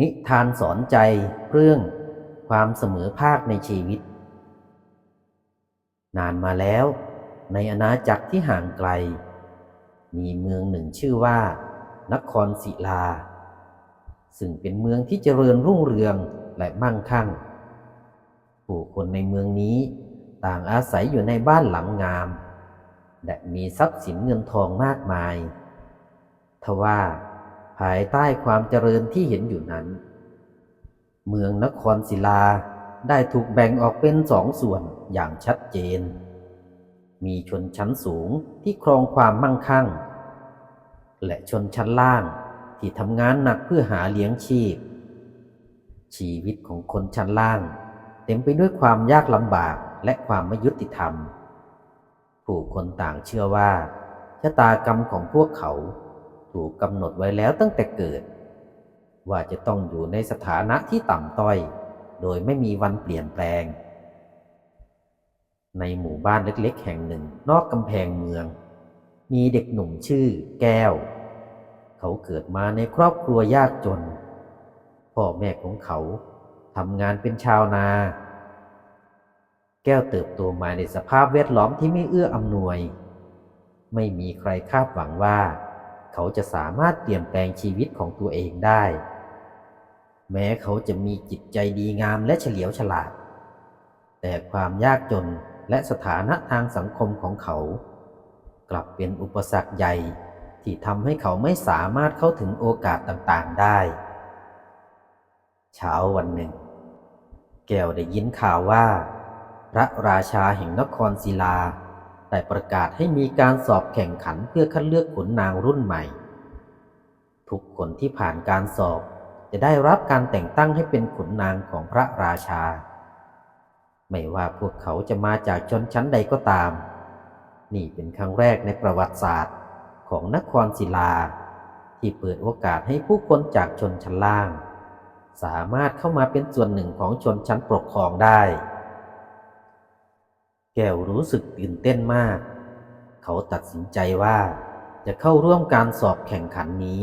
นิทานสอนใจเรื่องความเสมอภาคในชีวิต นานมาแล้ว ในอาณาจักรที่ห่างไกล มีเมืองหนึ่งชื่อว่า นครศิลา ซึ่งเป็นเมืองที่เจริญรุ่งเรืองและมั่งคั่ง ผู้คนในเมืองนี้ต่างอาศัยอยู่ในบ้านหลังงาม และมีทรัพย์สินเงินทองมากมาย ทว่า ภายใต้ความเจริญที่เห็นอยู่นั้น เมืองนครศิลาได้ถูกแบ่งออกเป็นสองส่วนอย่างชัดเจน มีชนชั้นสูงที่ครองความมั่งคั่ง และชนชั้นล่างที่ทำงานหนักเพื่อหาเลี้ยงชีพ ชีวิตของคนชั้นล่าง เต็มไปด้วยความยากลำบากและความไม่ยุติธรรม ผู้คนต่างเชื่อว่าชะตากรรมของพวกเขา ถูกกำหนดไว้แล้วตั้งแต่เกิด ว่าจะต้องอยู่ในสถานะที่ต่ำต้อย โดยไม่มีวันเปลี่ยนแปลง ในหมู่บ้านเล็กๆ แห่งหนึ่งนอกกำแพงเมือง มีเด็กหนุ่มชื่อแก้ว เขาเกิดมาในครอบครัวยากจน พ่อแม่ของเขาทำงานเป็นชาวนา แก้วเติบโตมาในสภาพแวดล้อมที่ไม่เอื้ออำนวย ไม่มีใครคาดหวังว่า เขาจะสามารถเปลี่ยนแปลงชีวิตของตัวเองได้ แม้เขาจะมีจิตใจดีงามและเฉลียวฉลาด แต่ความยากจนและสถานะทางสังคมของเขา กลับเป็นอุปสรรคใหญ่ที่ทำให้เขาไม่สามารถเข้าถึงโอกาสต่างๆได้ เช้าวันหนึ่ง แก้วได้ยินข่าวว่า พระราชาแห่งนครศิลา ได้ประกาศให้มีการสอบแข่งขันเพื่อคัดเลือกขุนนางรุ่นใหม่ ทุกคนที่ผ่านการสอบจะได้รับการแต่งตั้งให้เป็นขุนนางของพระราชา ไม่ว่าพวกเขาจะมาจากชนชั้นใดก็ตาม นี่เป็นครั้งแรกในประวัติศาสตร์ของนครศิลา ที่เปิดโอกาสให้ผู้คนจากชนชั้นล่าง สามารถเข้ามาเป็นส่วนหนึ่งของชนชั้นปกครองได้ แก้วรู้สึกตื่นเต้นมาก เขาตัดสินใจว่าจะเข้าร่วมการสอบแข่งขันนี้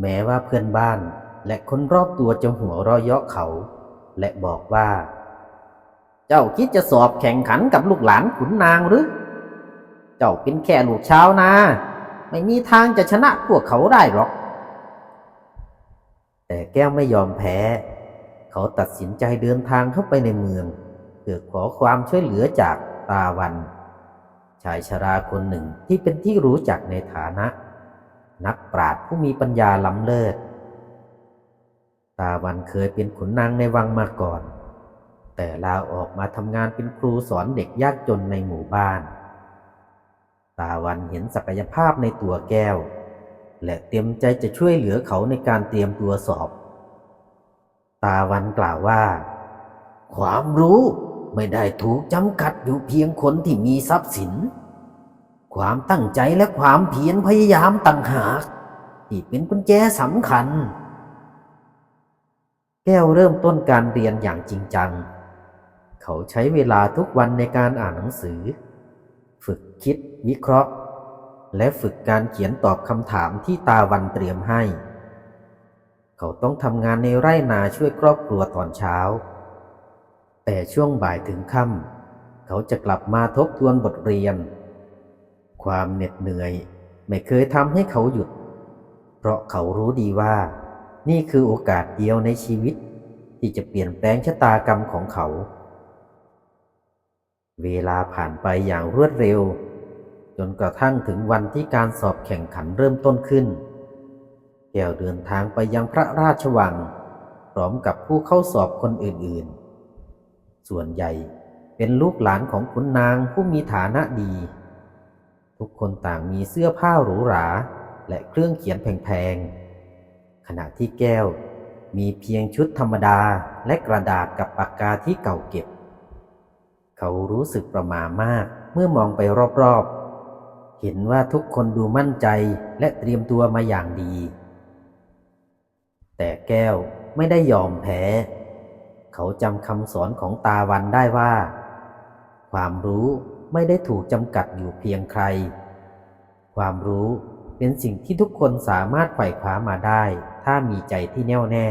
แม้ว่าเพื่อนบ้านและคนรอบตัวจะหัวเราะเยาะเขา และบอกว่า เจ้าคิดจะสอบแข่งขันกับลูกหลานขุนนางหรือ เจ้าเป็นแค่ลูกชาวนา ไม่มีทางจะชนะพวกเขาได้หรอก แต่แก้วไม่ยอมแพ้ เขาตัดสินใจเดินทางเข้าไปในเมือง เพื่อขอความช่วยเหลือจากตาวัน ชายชราคนหนึ่งที่เป็นที่รู้จักในฐานะ นักปราชญ์ผู้มีปัญญาล้ำเลิศ ตาวันเคยเป็นขุนนางในวังมาก่อน แต่ลาออกมาทำงานเป็นครูสอนเด็กยากจนในหมู่บ้าน ตาวันเห็นศักยภาพในตัวแก้ว และเตรียมใจจะช่วยเหลือเขาในการเตรียมตัวสอบ ตาวันกล่าวว่า ความรู้ ไม่ได้ถูกจำกัดอยู่เพียงคนที่มีทรัพย์สิน ความตั้งใจและความเพียรพยายามต่างหากที่เป็นกุญแจสำคัญ แก้วเริ่มต้นการเรียนอย่างจริงจัง เขาใช้เวลาทุกวันในการอ่านหนังสือ ฝึกคิดวิเคราะห์ และฝึกการเขียนตอบคำถามที่ตาวันเตรียมให้ เขาต้องทำงานในไร่นาช่วยครอบครัวตอนเช้า แต่ช่วงบ่ายถึงค่ำเขาจะกลับมาทบทวนบทเรียน ความเหน็ดเหนื่อยไม่เคยทำให้เขาหยุด เพราะเขารู้ดีว่า นี่คือโอกาสเดียวในชีวิต ที่จะเปลี่ยนแปลงชะตากรรมของเขา เวลาผ่านไปอย่างรวดเร็ว จนกระทั่งถึงวันที่การสอบแข่งขันเริ่มต้นขึ้น แก้วเดินทางไปยังพระราชวัง พร้อมกับผู้เข้าสอบคนอื่นๆ ส่วนใหญ่เป็นลูกหลานของขุนนางผู้มีฐานะดี ทุกคนต่างมีเสื้อผ้าหรูหรา และเครื่องเขียนแพงๆ ขณะที่แก้วมีเพียงชุดธรรมดาและกระดาษกับปากกาที่เก่าเก็บ เขารู้สึกประหม่ามากเมื่อมองไปรอบๆ เห็นว่าทุกคนดูมั่นใจและเตรียมตัวมาอย่างดี แต่แก้วไม่ได้ยอมแพ้ เขาจำคำสอนของตาวันได้ว่า ความรู้ไม่ได้ถูกจำกัดอยู่เพียงใคร ความรู้เป็นสิ่งที่ทุกคนสามารถไขว่คว้ามาได้ ถ้ามีใจที่แน่วแน่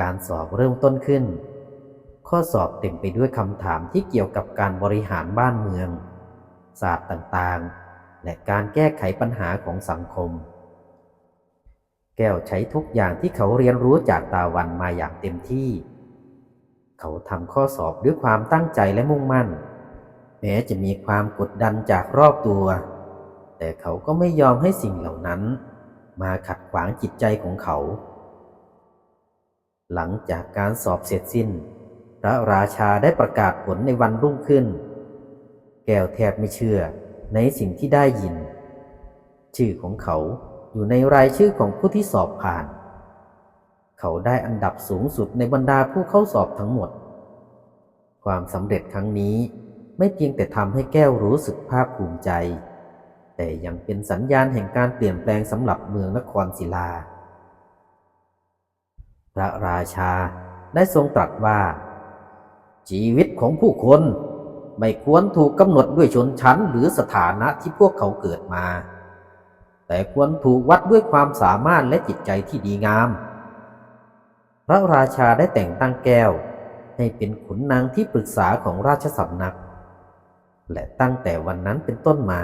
การสอบเริ่มต้นขึ้น ข้อสอบเต็มไปด้วยคำถามที่เกี่ยวกับการบริหารบ้านเมือง ศาสตร์ต่างๆ และการแก้ไขปัญหาของสังคม ก้วใช้ทุกอย่างที่เขาเรียนรู้จากตาวันมาอย่างเต็มที่ เขาทำข้อสอบด้วยความตั้งใจและมุ่งมั่น แม้จะมีความกดดันจากรอบตัว แต่เขาก็ไม่ยอมให้สิ่งเหล่านั้น มาขัดขวางจิตใจของเขา หลังจากการสอบเสร็จสิ้น พระราชาได้ประกาศผลในวันรุ่งขึ้น แก้วแทบไม่เชื่อในสิ่งที่ได้ยิน ชื่อของเขา อยู่ในรายชื่อของผู้ที่สอบผ่าน เขาได้อันดับสูงสุดในบรรดาผู้เข้าสอบทั้งหมด ความสำเร็จครั้งนี้ไม่เพียงแต่ทำให้แก้วรู้สึกภาคภูมิใจ แต่ยังเป็นสัญญาณแห่งการเปลี่ยนแปลงสำหรับเมืองนครศิลา พระราชาได้ทรงตรัสว่า ชีวิตของผู้คนไม่ควรถูกกำหนดด้วยชนชั้นหรือสถานะที่พวกเขาเกิดมา แต่ควรถูกวัดด้วยความสามารถและจิตใจที่ดีงาม พระราชาได้แต่งตั้งแก้ว ให้เป็นขุนนางที่ปรึกษาของราชสำนัก และตั้งแต่วันนั้นเป็นต้นมา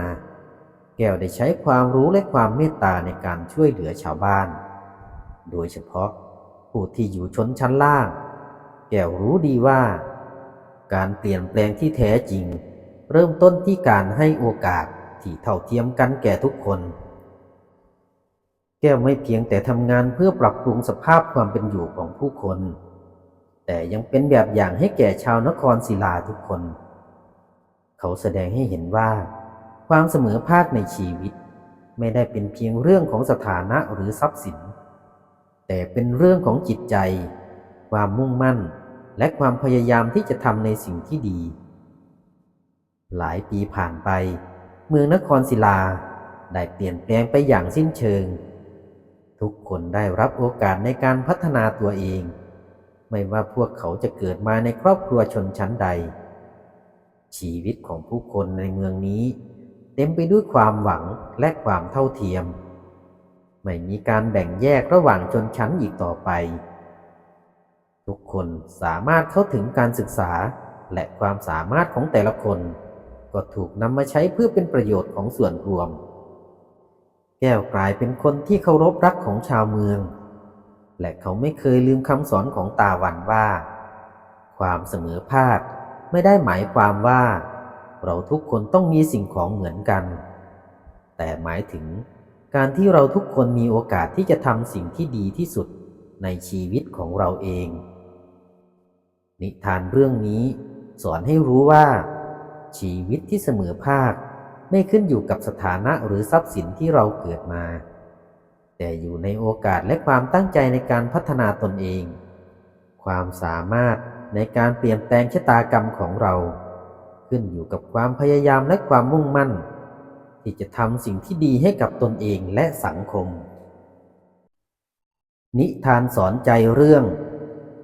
แก้วได้ใช้ความรู้และความเมตตาในการช่วยเหลือชาวบ้าน โดยเฉพาะผู้ที่อยู่ชนชั้นล่าง แก้วรู้ดีว่า การเปลี่ยนแปลงที่แท้จริง เริ่มต้นที่การให้โอกาสที่เท่าเทียมกันแก่ทุกคน แก้วไม่เพียงแต่ทำงานเพื่อปรับปรุงสภาพความเป็นอยู่ของผู้คน แต่ยังเป็นแบบอย่างให้แก่ชาวนครศิลาทุกคน เขาแสดงให้เห็นว่า ความเสมอภาคในชีวิต ไม่ได้เป็นเพียงเรื่องของสถานะหรือทรัพย์สิน แต่เป็นเรื่องของจิตใจ ความมุ่งมั่น และความพยายามที่จะทำในสิ่งที่ดี หลายปีผ่านไป เมืองนครศิลาได้เปลี่ยนแปลงไปอย่างสิ้นเชิง ทุกคนได้รับโอกาสในการพัฒนาตัวเอง ไม่ว่าพวกเขาจะเกิดมาในครอบครัวชนชั้นใด ชีวิตของผู้คนในเมืองนี้ เต็มไปด้วยความหวังและความเท่าเทียม ไม่มีการแบ่งแยกระหว่างชนชั้นอีกต่อไป ทุกคนสามารถเข้าถึงการศึกษาและความสามารถของแต่ละคน ก็ถูกนำมาใช้เพื่อเป็นประโยชน์ของส่วนรวม แก้วกลายเป็นคนที่เคารพรักของชาวเมือง และเขาไม่เคยลืมคำสอนของตาวันว่า ความเสมอภาคไม่ได้หมายความว่า เราทุกคนต้องมีสิ่งของเหมือนกัน แต่หมายถึงการที่เราทุกคนมีโอกาสที่จะทำสิ่งที่ดีที่สุดในชีวิตของเราเอง นิทานเรื่องนี้สอนให้รู้ว่า ชีวิตที่เสมอภาค ไม่ขึ้นอยู่กับสถานะหรือทรัพย์สินที่เราเกิดมา แต่อยู่ในโอกาสและความตั้งใจในการพัฒนาตนเอง ความสามารถในการเปลี่ยนแปลงชะตากรรมของเรา ขึ้นอยู่กับความพยายามและความมุ่งมั่น ที่จะทำสิ่งที่ดีให้กับตนเองและสังคม นิทานสอนใจเรื่อง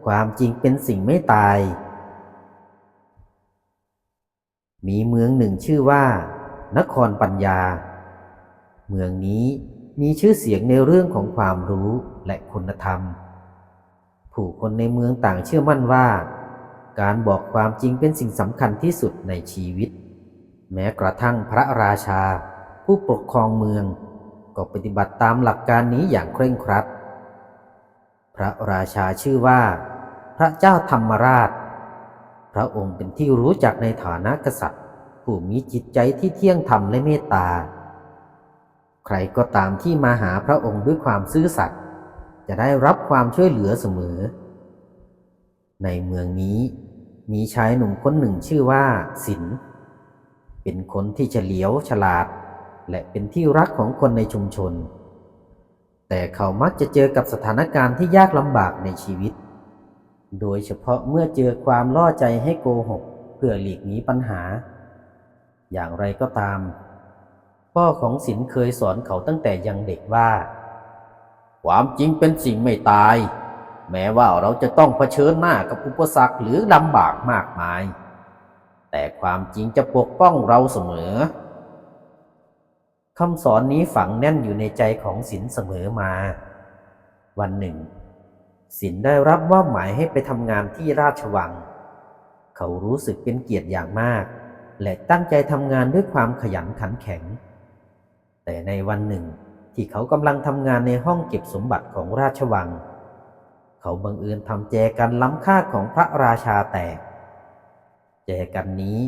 ความจริงเป็นสิ่งไม่ตาย มีเมืองหนึ่งชื่อว่า นครปัญญา เมืองนี้มีชื่อเสียงในเรื่องของความรู้และคุณธรรม ผู้คนในเมืองต่างเชื่อมั่นว่า การบอกความจริงเป็นสิ่งสำคัญที่สุดในชีวิต แม้กระทั่งพระราชา ผู้ปกครองเมือง ก็ปฏิบัติตามหลักการนี้อย่างเคร่งครัด พระราชาชื่อว่า พระเจ้าธรรมราช พระองค์เป็นที่รู้จักในฐานะกษัตริย์ ผู้มีจิตใจที่เที่ยงธรรมและเมตตา ใครก็ตามที่มาหาพระองค์ด้วยความซื่อสัตย์จะได้รับความช่วยเหลือเสมอ ในเมืองนี้มีชายหนุ่มคนหนึ่งชื่อว่าสินเป็นคนที่เฉลียวฉลาด และเป็นที่รักของคนในชุมชน แต่เขามักจะเจอกับสถานการณ์ที่ยากลำบากในชีวิต โดยเฉพาะเมื่อเจอความล่อใจให้โกหก เพื่อหลีกหนีปัญหา อย่างไรก็ตาม พ่อของสินเคยสอนเขาตั้งแต่ยังเด็กว่า ความจริงเป็นสิ่งไม่ตาย แม้ว่าเราจะต้องเผชิญหน้ากับอุปสรรคหรือลำบากมากมาย แต่ความจริงจะปกป้องเราเสมอคำสอนนี้ฝังแน่นอยู่ในใจของศิลเสมอมา วันหนึ่งศิลได้รับมอบหมายให้ไปทำงานที่ราชวัง เขารู้สึกเป็นเกียรติอย่างมาก และตั้งใจทำงานด้วยความขยันขันแข็ง แต่ในวันหนึ่งที่เขากำลังทำงานในห้องเก็บสมบัติของราชวัง เขาบังเอิญทำแจกันล้ำค่าของพระราชาแตก แจกันนี้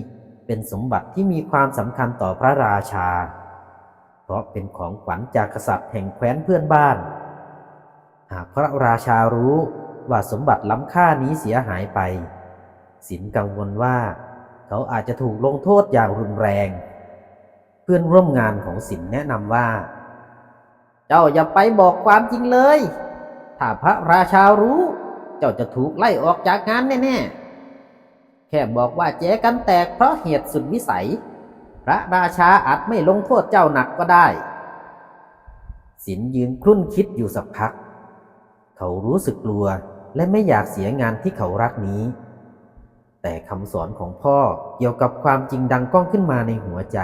เป็นสมบัติที่มีความสำคัญต่อพระราชา เพราะเป็นของขวัญจากกษัตริย์แห่งแคว้นเพื่อนบ้าน หากพระราชารู้ว่าสมบัติล้ำค่านี้เสียหายไป สินกังวลว่า เขาอาจจะถูกลงโทษอย่างรุนแรง เพื่อนร่วมงานของสินแนะนำว่า เจ้าอย่าไปบอกความจริงเลย ถ้าพระราชารู้ เจ้าจะถูกไล่ออกจากงานแน่ๆ แค่บอกว่าแจกันแตกเพราะเหตุสุดวิสัย พระราชาอาจไม่ลงโทษเจ้าหนักก็ได้ สินยืนครุ่นคิดอยู่สักพัก เขารู้สึกกลัวและไม่อยากเสียงานที่เขารักนี้ แต่คำสอนของพ่อเกี่ยวกับความจริงดังก้องขึ้นมาในหัวใจ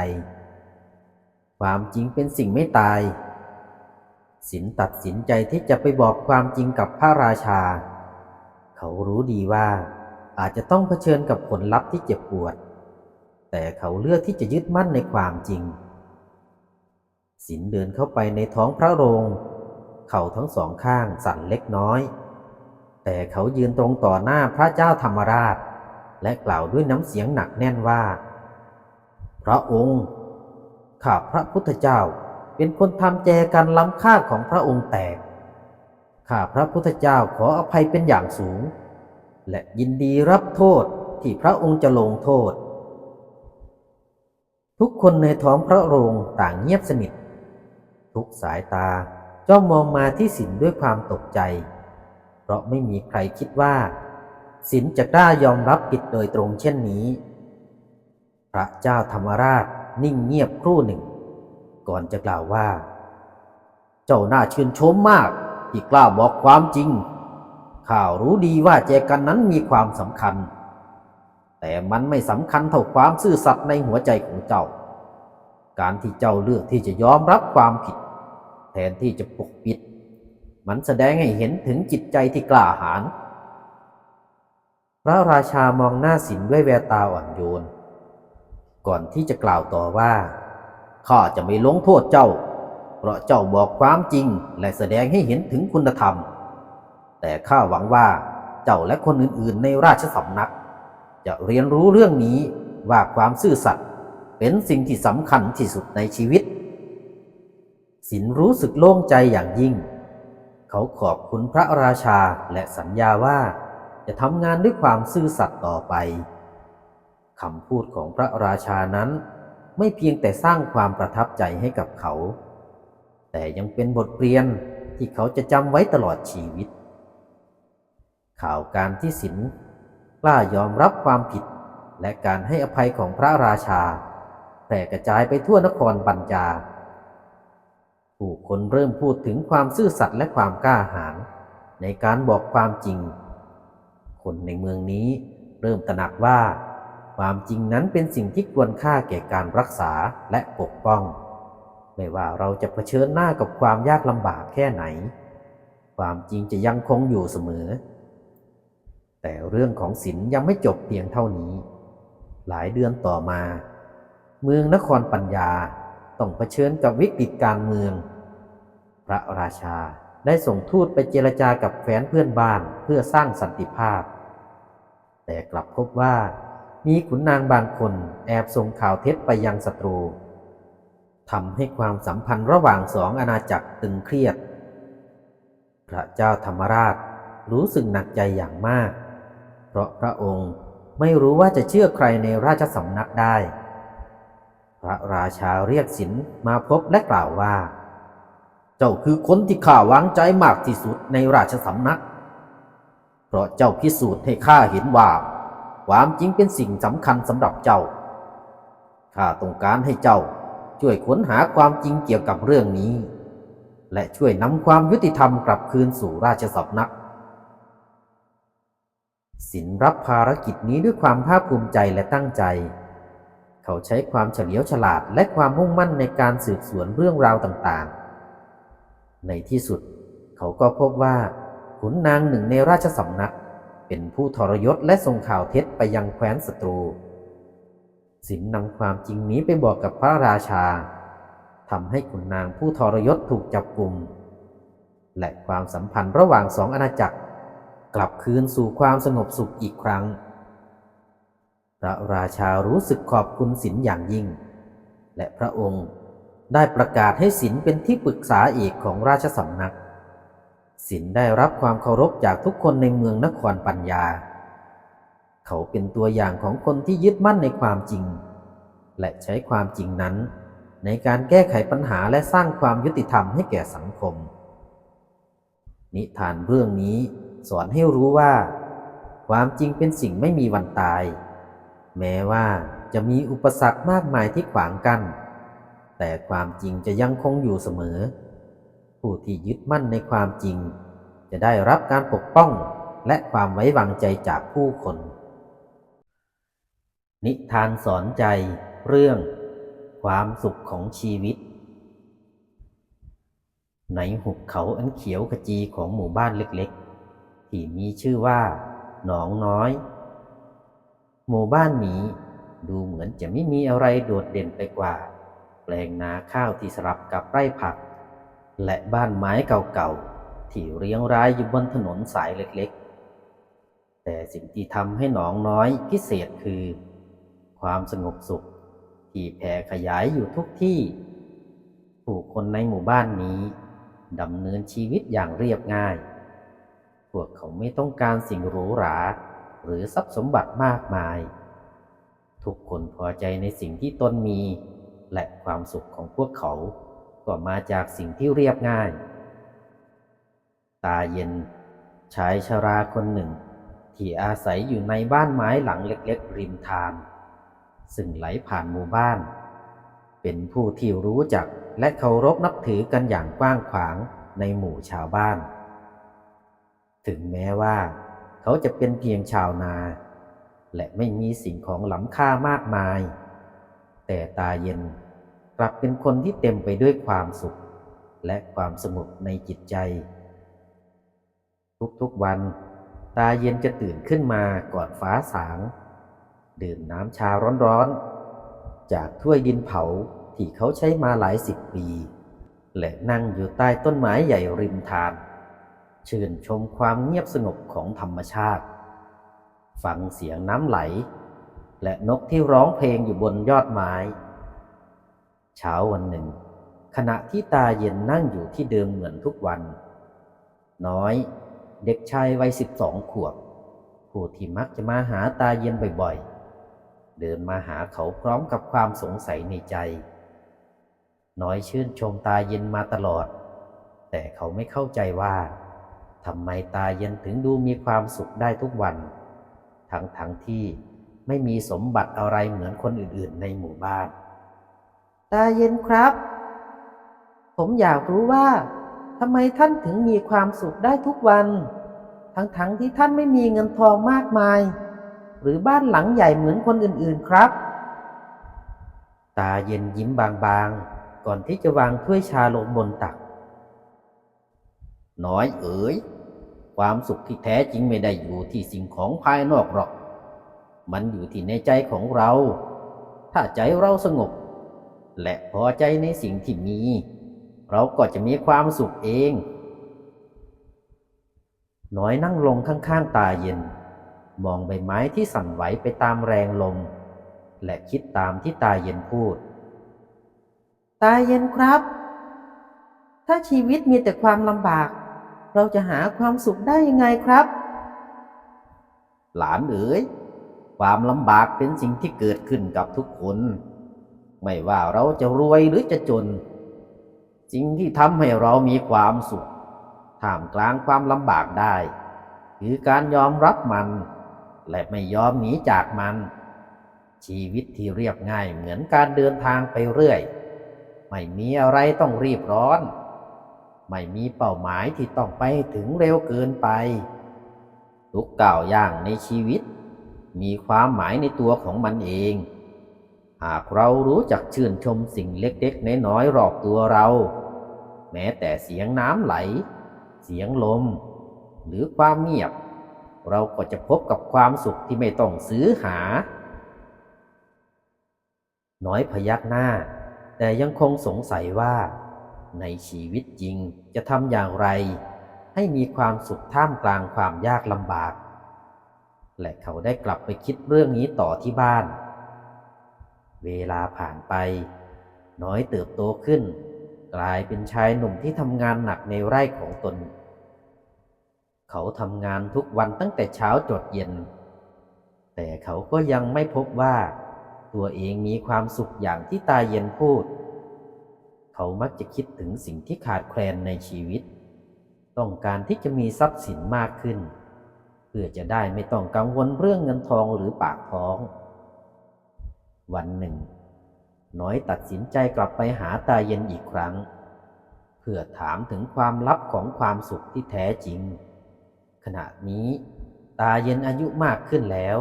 ความจริงเป็นสิ่งไม่ตายสินตัดสินใจที่จะไปบอกความจริงกับพระราชา เขารู้ดีว่าอาจจะต้องเผชิญกับผลลัพธ์ที่เจ็บปวด แต่เขาเลือกที่จะยึดมั่นในความจริงสินเดินเข้าไปในท้องพระโรง เข่าทั้งสองข้างสั่นเล็กน้อย แต่เขายืนตรงต่อหน้าพระเจ้าธรรมราช และกล่าวด้วยน้ำเสียงหนักแน่นว่า พระองค์ ข้าพระพุทธเจ้าเป็นคนทำแจกันล้ำค่าของพระองค์แตก ข้าพระพุทธเจ้าขออภัยเป็นอย่างสูง และยินดีรับโทษที่พระองค์จะลงโทษ ทุกคนในท้องพระโรงต่างเงียบสนิท ทุกสายตาจ้องมองมาที่สินด้วยความตกใจ เพราะไม่มีใครคิดว่า สินจะกล้ายอมรับผิดโดยตรงเช่นนี้ พระเจ้าธรรมราชนิ่งเงียบครู่หนึ่ง ก่อนจะกล่าวว่า เจ้าน่าชื่นชมมากที่กล้าบอกความจริง ข่าวรู้ดีว่าแจกันนั้นมีความสำคัญ แต่มันไม่สำคัญเท่าความซื่อสัตย์ในหัวใจของเจ้า การที่เจ้าเลือกที่จะยอมรับความผิด แทนที่จะปกปิด มันแสดงให้เห็นถึงจิตใจที่กล้าหาญ พระราชามองหน้าสินด้วยแววตาอ่อนโยน ก่อนที่จะกล่าวต่อว่า ข้าจะไม่ลงโทษเจ้า เพราะเจ้าบอกความจริงและแสดงให้เห็นถึงคุณธรรม แต่ข้าหวังว่าเจ้าและคนอื่นๆ ในราชสำนัก จะเรียนรู้เรื่องนี้ว่าความซื่อสัตย์เป็นสิ่งที่สำคัญที่สุดในชีวิต สินรู้สึกโล่งใจอย่างยิ่ง เขาขอบคุณพระราชาและสัญญาว่า จะทำงานด้วยความซื่อสัตย์ต่อไปคำพูดของพระราชานั้น ไม่เพียงแต่สร้างความประทับใจให้กับเขา แต่ยังเป็นบทเรียนที่เขาจะจำไว้ตลอดชีวิต ข่าวการที่สินกล้ายอมรับความผิด และการให้อภัยของพระราชาแผ่กระจายไปทั่วนครปัญจา ผู้คนเริ่มพูดถึงความซื่อสัตย์และความกล้าหาญในการบอกความจริง คนในเมืองนี้เริ่มตระหนักว่า ความจริงนั้นเป็นสิ่งที่ควรค่าแก่การรักษาและปกป้อง ไม่ว่าเราจะเผชิญหน้ากับความยากลำบากแค่ไหน ความจริงจะยังคงอยู่เสมอ แต่เรื่องของศิลยังไม่จบเพียงเท่านี้ หลายเดือนต่อมา เมืองนครปัญญาต้องเผชิญกับวิกฤตการเมือง พระราชาได้ส่งทูตไปเจรจากับแคว้นเพื่อนบ้านเพื่อสร้างสันติภาพ แต่กลับพบว่า มีขุนนางบางคนแอบส่งข่าวเท็จไปยังศัตรูทำให้ความสัมพันธ์ระหว่างสองอาณาจักรตึงเครียด พระเจ้าธรรมราชรู้สึกหนักใจอย่างมาก เพราะพระองค์ไม่รู้ว่าจะเชื่อใครในราชสำนักได้ พระราชาเรียกสินมาพบและกล่าวว่า เจ้าคือคนที่ข้าวางใจมากที่สุดในราชสำนัก เพราะเจ้าพิสูจน์ให้ข้าเห็นว่า ความจริงเป็นสิ่งสำคัญสำหรับเจ้า ข้าต้องการให้เจ้าช่วยค้นหาความจริงเกี่ยวกับเรื่องนี้ และช่วยนำความยุติธรรมกลับคืนสู่ราชสำนัก สินรับภารกิจนี้ด้วยความภาคภูมิใจและตั้งใจ เขาใช้ความเฉลียวฉลาดและความมุ่งมั่นในการสืบสวนเรื่องราวต่างๆ ในที่สุดเขาก็พบว่า ขุนนางหนึ่งในราชสำนัก เป็นผู้ทรยศและส่งข่าวเท็จไปยังแคว้นศัตรู สินนำความจริงนี้ไปบอกกับพระราชาทำให้ขุนนางผู้ทรยศถูกจับกลุ่ม และความสัมพันธ์ระหว่างสองอาณาจักร กลับคืนสู่ความสงบสุขอีกครั้ง พระราชารู้สึกขอบคุณสินอย่างยิ่ง และพระองค์ได้ประกาศให้สินเป็นที่ปรึกษาเอกของราชสำนัก สินได้รับความเคารพจากทุกคนในเมืองนครปัญญา เขาเป็นตัวอย่างของคนที่ยึดมั่นในความจริง และใช้ความจริงนั้น ในการแก้ไขปัญหาและสร้างความยุติธรรมให้แก่สังคม นิทานเรื่องนี้สอนให้รู้ว่า ความจริงเป็นสิ่งไม่มีวันตาย แม้ว่าจะมีอุปสรรคมากมายที่ขวางกัน้นแต่ความจริงจะยังคงอยู่เสมอ ผู้ที่ยึดมั่นในความจริง จะได้รับการปกป้องและความไว้วางใจจากผู้คน นิทานสอนใจเรื่อง ความสุขของชีวิต ในหุบเขาอันเขียวขจีของหมู่บ้านเล็กๆ ที่มีชื่อว่า หนองน้อย หมู่บ้านนี้ดูเหมือนจะไม่มีอะไรโดดเด่นไปกว่า แปลงนาข้าวที่สลับกับไร่ผัก และบ้านไม้เก่าๆ ที่เรียงรายอยู่บนถนนสายเล็กๆ แต่สิ่งที่ทำให้หนองน้อยพิเศษคือ ความสงบสุขที่แผ่ขยายอยู่ทุกที่ ผู้คนในหมู่บ้านนี้ดำเนินชีวิตอย่างเรียบง่าย พวกเขาไม่ต้องการสิ่งหรูหรา หรือทรัพย์สมบัติมากมาย ทุกคนพอใจในสิ่งที่ตนมี และความสุขของพวกเขา ก็มาจากสิ่งที่เรียบง่าย ตาเย็นชายชราคนหนึ่ง ที่อาศัยอยู่ในบ้านไม้หลังเล็กๆ ริมทางซึ่งไหลผ่านหมู่บ้าน เป็นผู้ที่รู้จักและเคารพนับถือกันอย่างกว้างขวางในหมู่ชาวบ้าน ถึงแม้ว่า เขาจะเป็นเพียงชาวนา และไม่มีสิ่งของล้ำค่ามากมาย แต่ตาเย็น กลับเป็นคนที่เต็มไปด้วยความสุข และความสงบในจิตใจ ทุกๆวัน ตาเย็นจะตื่นขึ้นมาก่อนฟ้าสาง ดื่มน้ำชาร้อนๆ จากถ้วยดินเผาที่เขาใช้มาหลายสิบปี และนั่งอยู่ใต้ต้นไม้ใหญ่ริมทานชื่นชมความเงียบสงบของธรรมชาติ ฟังเสียงน้ำไหล และนกที่ร้องเพลงอยู่บนยอดไม้ เช้าวันหนึ่ง ขณะที่ตาเย็นนั่งอยู่ที่เดิมเหมือนทุกวัน น้อย เด็กชายวัยสิบสองขวบ ผู้ที่มักจะมาหาตาเย็นบ่อยๆ เดินมาหาเขาพร้อมกับความสงสัยในใจ น้อยชื่นชมตาเย็นมาตลอด แต่เขาไม่เข้าใจว่าทำไมตาเย็นถึงดูมีความสุขได้ทุกวัน ทั้งทั้งที่ไม่มีสมบัติอะไรเหมือนคนอื่นๆในหมู่บ้าน ตาเย็นครับ ผมอยากรู้ว่าทำไมท่านถึงมีความสุขได้ทุกวัน ทั้งๆทที่ท่านไม่มีเงินทองมากมาย หรือบ้านหลังใหญ่เหมือนคนอื่นๆครับ ตาเย็นยิ้มบางๆ ก่อนที่จะวางถ้วยชาลงบนตัก น้อยเอ๋ย ความสุขที่แท้จริงไม่ได้อยู่ที่สิ่งของภายนอกหรอก มันอยู่ที่ในใจของเรา ถ้าใจเราสงบ และพอใจในสิ่งที่มี เราก็จะมีความสุขเอง น้อยนั่งลงข้างๆตาเย็น มองใบไม้ที่สั่นไหวไปตามแรงลม และคิดตามที่ตาเย็นพูด ตาเย็นครับ ถ้าชีวิตมีแต่ความลำบาก เราจะหาความสุขได้ยังไงครับ หลานเอ๋ยความลำบากเป็นสิ่งที่เกิดขึ้นกับทุกคน ไม่ว่าเราจะรวยหรือจะจน สิ่งที่ทำให้เรามีความสุขท่ามกลางความลำบากได้ คือการยอมรับมัน และไม่ยอมหนีจากมัน ชีวิตที่เรียบง่ายเหมือนการเดินทางไปเรื่อย ไม่มีอะไรต้องรีบร้อน ไม่มีเป้าหมายที่ต้องไปถึงเร็วเกินไป ทุกก้าวย่างในชีวิต มีความหมายในตัวของมันเอง หากเรารู้จักชื่นชมสิ่งเล็กๆ น้อยๆ รอบตัวเรา แม้แต่เสียงน้ำไหล เสียงลม หรือความเงียบ เราก็จะพบกับความสุขที่ไม่ต้องซื้อหา น้อยพยักหน้า แต่ยังคงสงสัยว่า ในชีวิตจริงจะทำอย่างไร ให้มีความสุขท่ามกลางความยากลำบาก และเขาได้กลับไปคิดเรื่องนี้ต่อที่บ้าน เวลาผ่านไป น้อยเติบโตขึ้น กลายเป็นชายหนุ่มที่ทำงานหนักในไร่ของตน เขาทำงานทุกวันตั้งแต่เช้าจดเย็น แต่เขาก็ยังไม่พบว่าตัวเองมีความสุขอย่างที่ตาเย็นพูด เขามักจะคิดถึงสิ่งที่ขาดแคลนในชีวิต ต้องการที่จะมีทรัพย์สินมากขึ้น เพื่อจะได้ไม่ต้องกังวลเรื่องเงินทองหรือปากท้อง วันหนึ่ง น้อยตัดสินใจกลับไปหาตาเย็นอีกครั้ง เพื่อถามถึงความลับของความสุขที่แท้จริง ขณะนี้ตาเย็นอายุมากขึ้นแล้ว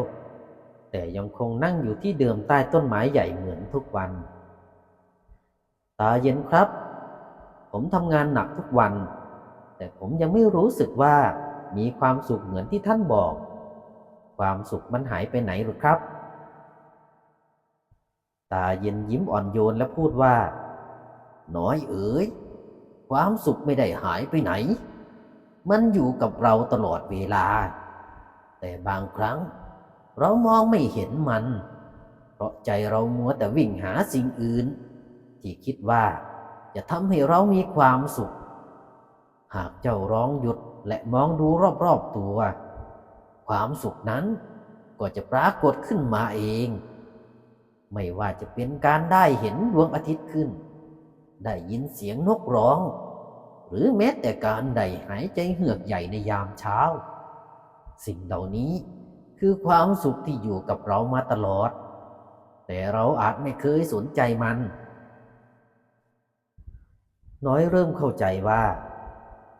แต่ยังคงนั่งอยู่ที่เดิมใต้ต้นไม้ใหญ่เหมือนทุกวัน ตาเย็นครับ ผมทำงานหนักทุกวัน แต่ผมยังไม่รู้สึกว่ามีความสุขเหมือนที่ท่านบอก ความสุขมันหายไปไหนหรือครับ ตาเย็นยิ้มอ่อนโยนและพูดว่า น้อยเอ๋ย ความสุขไม่ได้หายไปไหน มันอยู่กับเราตลอดเวลา แต่บางครั้ง เรามองไม่เห็นมัน เพราะใจเรามัวแต่วิ่งหาสิ่งอื่น ที่คิดว่าจะทำให้เรามีความสุข หากเจ้าร้องหยุดและมองดูรอบๆตัว ความสุขนั้นก็จะปรากฏขึ้นมาเอง ไม่ว่าจะเป็นการได้เห็นดวงอาทิตย์ขึ้น ได้ยินเสียงนกร้อง หรือแม้แต่การได้หายใจเหือกใหญ่ในยามเช้า สิ่งเหล่านี้คือความสุขที่อยู่กับเรามาตลอด แต่เราอาจไม่เคยสนใจมัน น้อยเริ่มเข้าใจว่า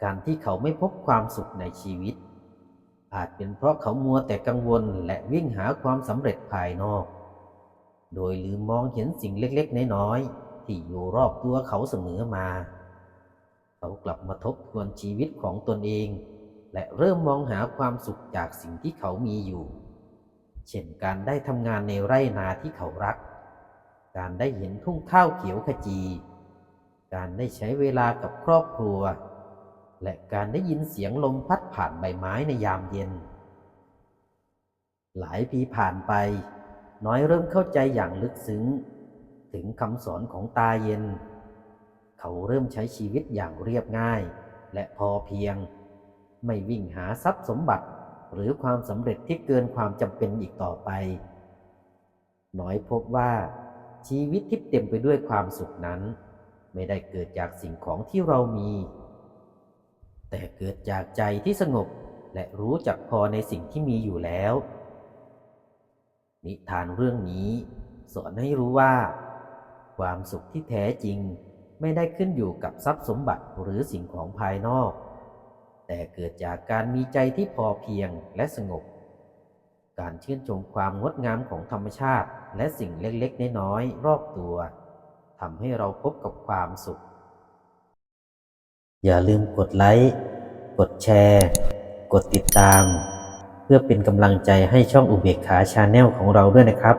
การที่เขาไม่พบความสุขในชีวิต อาจเป็นเพราะเขามัวแต่กังวลและวิ่งหาความสำเร็จภายนอก โดยลืมมองเห็นสิ่งเล็กๆ น้อยๆ ที่อยู่รอบตัวเขาเสมอมา เขากลับมาทบทวนชีวิตของตนเอง และเริ่มมองหาความสุขจากสิ่งที่เขามีอยู่ เช่นการได้ทำงานในไร่นาที่เขารัก การได้เห็นทุ่งข้าวเขียวขจี การได้ใช้เวลากับครอบครัว และการได้ยินเสียงลมพัดผ่านใบไม้ในยามเย็น หลายปีผ่านไป น้อยเริ่มเข้าใจอย่างลึกซึ้ง ถึงคำสอนของตาเย็น เขาเริ่มใช้ชีวิตอย่างเรียบง่าย และพอเพียง ไม่วิ่งหาทรัพย์สมบัติหรือความสำเร็จที่เกินความจำเป็นอีกต่อไป น้อยพบว่าชีวิตที่เต็มไปด้วยความสุขนั้น ไม่ได้เกิดจากสิ่งของที่เรามี แต่เกิดจากใจที่สงบและรู้จักพอในสิ่งที่มีอยู่แล้ว นิทานเรื่องนี้ สอนให้รู้ว่า ความสุขที่แท้จริงไม่ได้ขึ้นอยู่กับทรัพย์สมบัติหรือสิ่งของภายนอก แต่เกิดจากการมีใจที่พอเพียงและสงบ การชื่นชมความงดงามของธรรมชาติ และสิ่งเล็กๆ น้อยๆรอบตัวทำให้เราพบกับความสุข อย่าลืมกดไลค์ กดแชร์ กดติดตาม พื่อเป็นกำลังใจให้ช่องอุเบกขาชาแนลของเราด้วยนะครับ